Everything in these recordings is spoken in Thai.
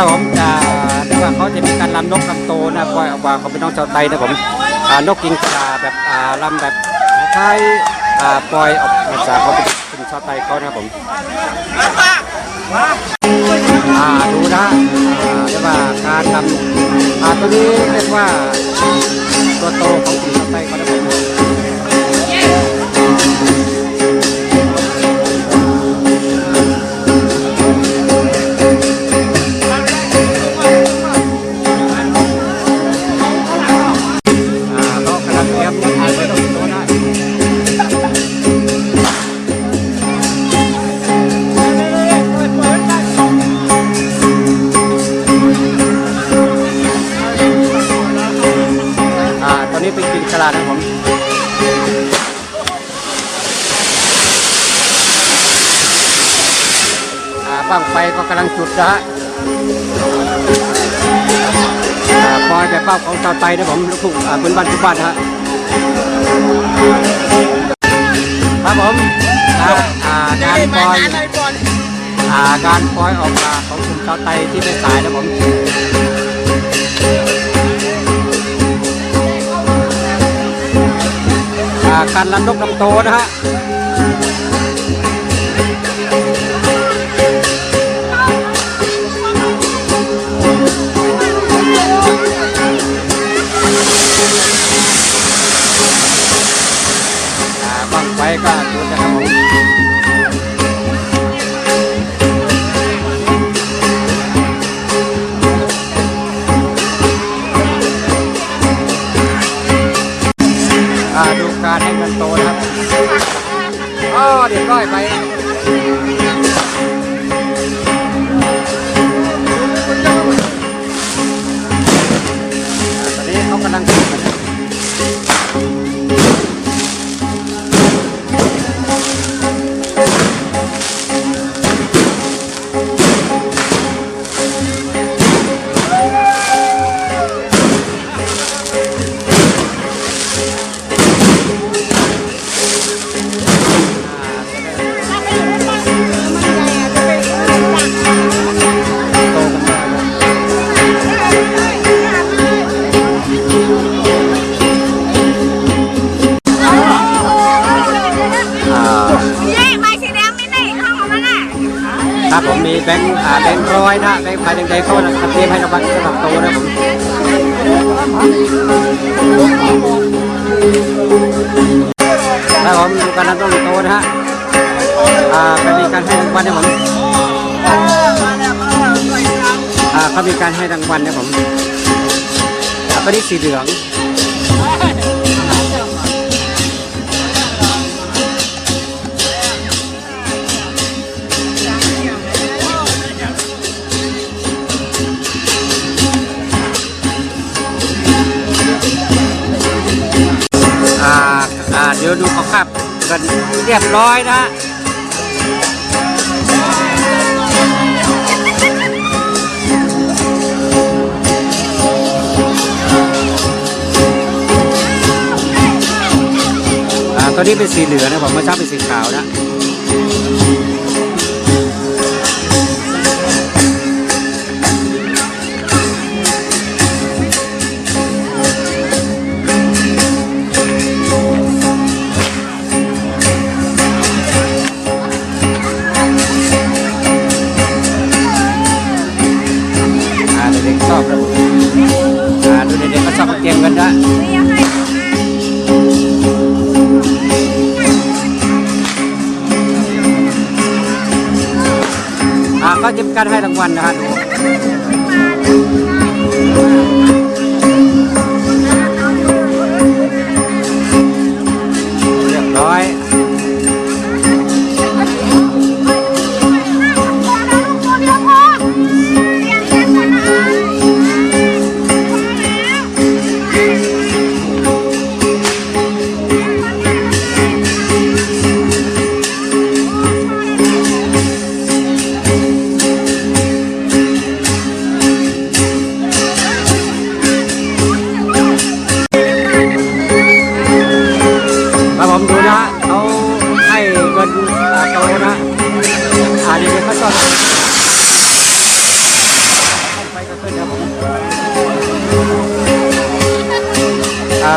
ครับผมจะเรียกว่าเขาจะมีการลำนกลำโตนะปล่อยออกมาของพี่น้องชาวไทยนะผมนกกิงกาแบบอ่าลำแบบคล้ายๆอ่าปล่อยออกมาจากเขาเป็นชาวไทยเขานะครับผมดูนะเรียกว่าการลำตัวนี้เรียกว่าตัวโตของกลุ่มชาวไทยเขานะครับผม นะฮะปอยแบบเป้าของชาวไทยนะผมลูกทุ่งอ่าพื้นบ้านทุกบ้านนะฮะครับผมอ่าอ่าการปอยอ่าการปอยออกมาของกลุ่มชาวไทยที่เป็นสายนะผมการลำนกลำโตนะฮะ เรียบร้อยไป อ่าแบงค์ร้อยนะแบงค์พันแดงๆเขาจะเตรียมให้รางวัลสำหรับโตนะผมแล้วผมดูการนับต้นโตนะฮะอ่าก็มีการให้รางวัลนะผมอ่าเขามีการให้รางวัลนะผมอ่าตัวนี้สีเหลือง ดี๋ยวดูเขาขับกันเรียบร้อยนะฮะอ่าตอนนี้เป็นสีเหลืองนะผมไม่ชอบเป็นสีขาวนะ ตรียมกันนะนี่ยังให้อ่าก็จะการให้รางวัลนะครับ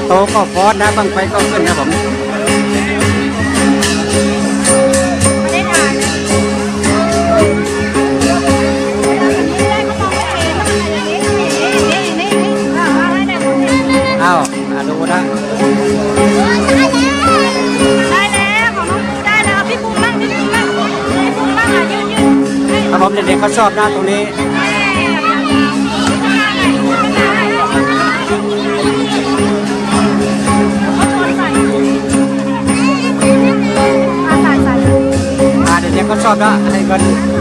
โตก็ฟอนนะบังไฟก็ขึ้นนะผมไม่ได้ถ่ายได้ก็มองไม่เห็นนี่นี่นี่อ่าได้ได้ได้อ้าวดูนะแล้วของน้องปูได้แล้วพี่ปูมั่งพี่ปูมั่งพี่ปูมั่งอะยืนยืนครับผมเด็กๆเขาชอบนะตรงนี้ อ่าเด็กๆ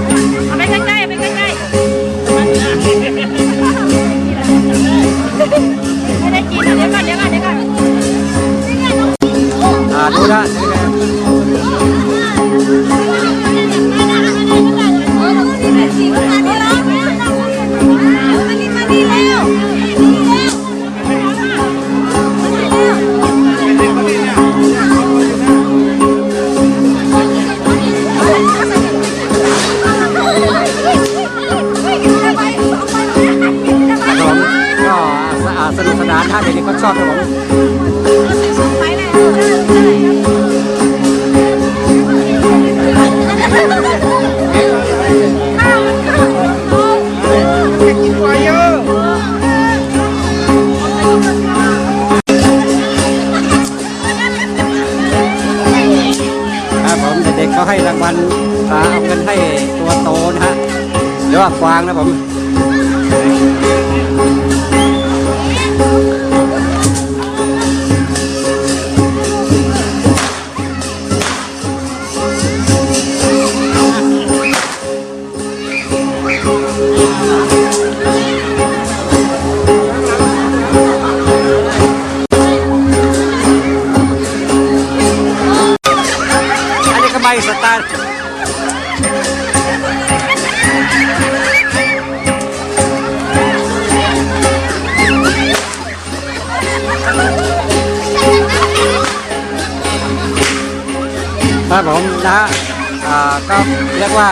สนุกสนานนะเด็กๆเขาชอบครับผมครับผมเด็กๆเขาให้รางวัลอาเอาเงินให้ตัวโตนะฮะหรือว่ากวางนะผม ก็เรียกว่า